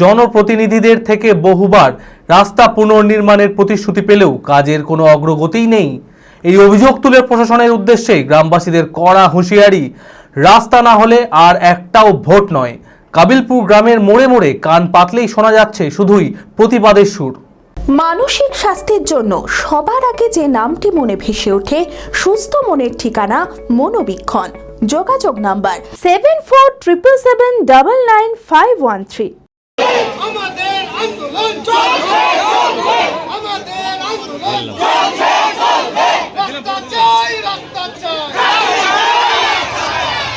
জনপ্রতিনিধিদের থেকে বহুবার রাস্তা পুনর্নির্মাণের প্রতিশ্রুতি পেলেও কাজের কোনো অগ্রগতিই নেই। এই অভিযোগ তুলে প্রশাসনের উদ্দেশ্যে গ্রামবাসীদের কড়া হুঁশিয়ারি, রাস্তা না হলে আর একটাও ভোট নয়। কাবিলপুর গ্রামের মোড়ে মোড়ে কান পাতলেই শোনা যাচ্ছে শুধুই প্রতিবাদের সুর। মানসিক স্বাস্থ্যের জন্য সবার আগে যে নামটি মনে ভেসে ওঠে, সুস্থ মনের ঠিকানা মনোবীক্ষণ। যোগাযোগ number seven four triple seven double nine five one three আমাদের আন্দোলন চলছে আমাদের আন্দোলন রাস্তা চাই রাস্তা চাই।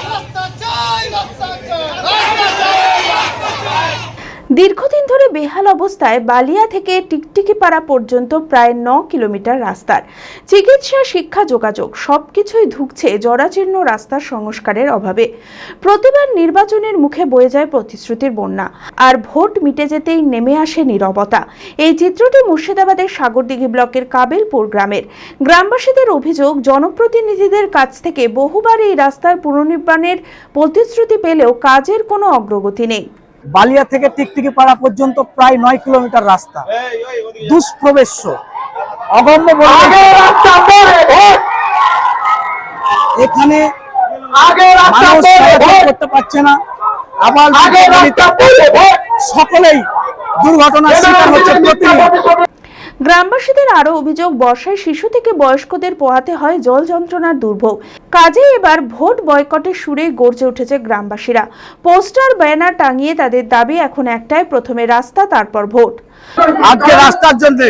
রাস্তা চাই রাস্তা বেহাল অবস্থায় বালিয়া থেকে টিকটিকি পাড়া পর্যন্ত প্রায় ন কিলোমিটার রাস্তার। চিকিৎসা, শিক্ষা, যোগাযোগ সবকিছুই ধুকছে জরাজীর্ণ রাস্তার সংস্কারের অভাবে। প্রতিবার নির্বাচনের মুখে বয়ে যায় প্রতিশ্রুতির বন্যা। আর ভোট মিটে যেতেই নেমে আসে নীরবতা। এই চিত্রটি মুর্শিদাবাদের সাগরদিঘি ব্লকের কাবেলপুর গ্রামের। গ্রামবাসীদের অভিযোগ, জনপ্রতিনিধিদের কাছ থেকে বহুবার এই রাস্তার পুনর্নির্মাণের প্রতিশ্রুতি পেলেও কাজের কোনো অগ্রগতি নেই। বালিয়া থেকে টিকটিকি পাড়া পর্যন্ত প্রায় নয় কিলোমিটার রাস্তা। দুষ্প্রবেশ্য। অগম্য এখানে করতে পারছে না। আবার সকলেই দুর্ঘটনার শিকার হচ্ছে প্রতিনিয়ত গ্রামবাসীদের আরও অভিযোগ, বর্ষায় শিশু থেকে বয়স্কদের পোহাতে হয় জল যন্ত্রণার দুর্ভোগ। কাজে এবার ভোট বয়কটের সুরে গর্জে উঠেছে গ্রামবাসীরা। পোস্টার, ব্যানার টাঙিয়ে তাদের দাবি এখন একটাই, প্রথমে রাস্তা, তারপর ভোট। আজকে রাস্তার জন্য।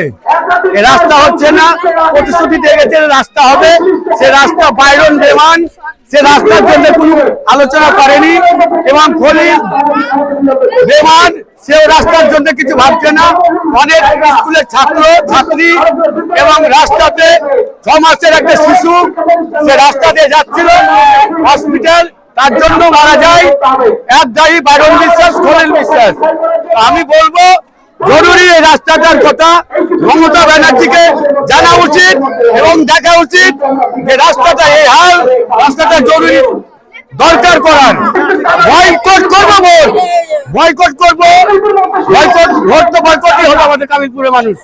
রাস্তা হচ্ছে না, প্রতিশ্রুতি দিয়ে গেছে রাস্তা হবে। সে রাস্তা বাইরন দেওয়ান সে রাস্তার জন্য কোনো আলোচনা করেনি এবং খলি দেওয়ান সেও রাস্তার জন্য কিছু ভাবছে না। অনেক স্কুলের ছাত্র, ছাত্রী এবং রাস্তাতে ছ মাসের একটা শিশু, সে রাস্তা দিয়ে যাচ্ছিল হসপিটাল, তার জন্য মারা যায় এক দায়ী বাইরন বিশ্বাস, খলিল বিশ্বাস। আমি বলব, জরুরি এই রাস্তাটার কথা মমতা ব্যানার্জিকে জানা উচিত এবং দেখা উচিত যে রাস্তাটা এই হাল, রাস্তাটা জরুরি। দরকার করার। বয়কট করব ভোট বয়কট করব। বয়কট ভোট তো বয়কটই হলো আমাদের কামিলপুরের মানুষ।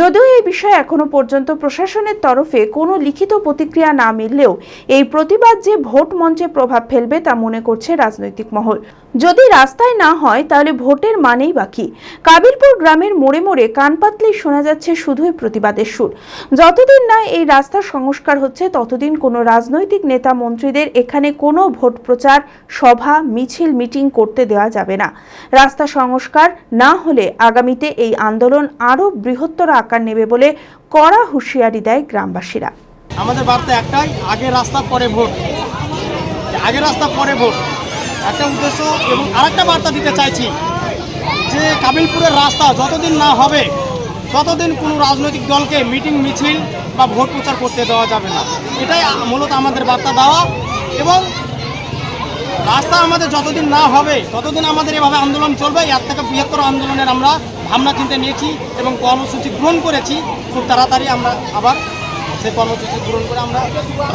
যদিও এই বিষয়ে এখনও পর্যন্ত প্রশাসনের তরফে কোনো লিখিত প্রতিক্রিয়া না মিললেও এই প্রতিবাদ যে ভোট মঞ্চে প্রভাব ফেলবে তা মনে করছে রাজনৈতিক মহল। যদি রাস্তায় না হয়, তাহলে ভোটের মানেই বাকি কাবিরপুর গ্রামের মোড়ে মোড়ে কান পাতলেই শোনা যাচ্ছে শুধুই প্রতিবাদের সুর। যতদিন না এই রাস্তার সংস্কার হচ্ছে, ততদিন কোনো রাজনৈতিক নেতা মন্ত্রীদের এখানে কোনো ভোট প্রচার, সভা, মিছিল, মিটিং করতে দেওয়া যাবে না। রাস্তা সংস্কার না হলে আগামীতে এই আন্দোলন আরও বৃহত্তর আকার নেবে বলে কড়া হুঁশিয়ারি দেয় গ্রামবাসীরা। আমাদের বার্তা একটাই, আগে রাস্তা, পরে ভোট। আগে রাস্তা, পরে ভোট। একটা উদ্দেশ্য এবং আরেকটা বার্তা দিতে চাইছি যে কাবিলপুরের রাস্তা যতদিন না হবে, ততদিন কোনো রাজনৈতিক দলকে মিটিং, মিছিল বা ভোট প্রচার করতে দেওয়া যাবে না। এটাই মূলত আমাদের বার্তা দেওয়া এবং রাস্তা আমাদের যতদিন না হবে, ততদিন আমাদের এভাবে আন্দোলন চলবে। এর থেকে বৃহত্তর আন্দোলনের আমরা ভাবনা চিন্তা নিয়েছি এবং কর্মসূচি গ্রহণ করেছি। খুব তাড়াতাড়ি আমরা আবার সেই কর্মসূচি গ্রহণ করে আমরা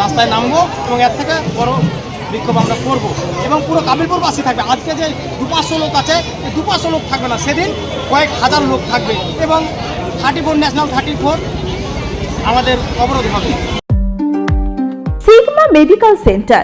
রাস্তায় নামবো এবং এর থেকে বড় বিক্ষোভ আমরা করব। এবং পুরো কাবিলপুরবাসী থাকবে। আজকে যে দু পাঁচশো লোক আছে, এই দু পাঁচশো লোক থাকবে না, সেদিন কয়েক হাজার লোক থাকবে এবং thirty four, national thirty four আমাদের অবরোধ হবে। Sigma medical centre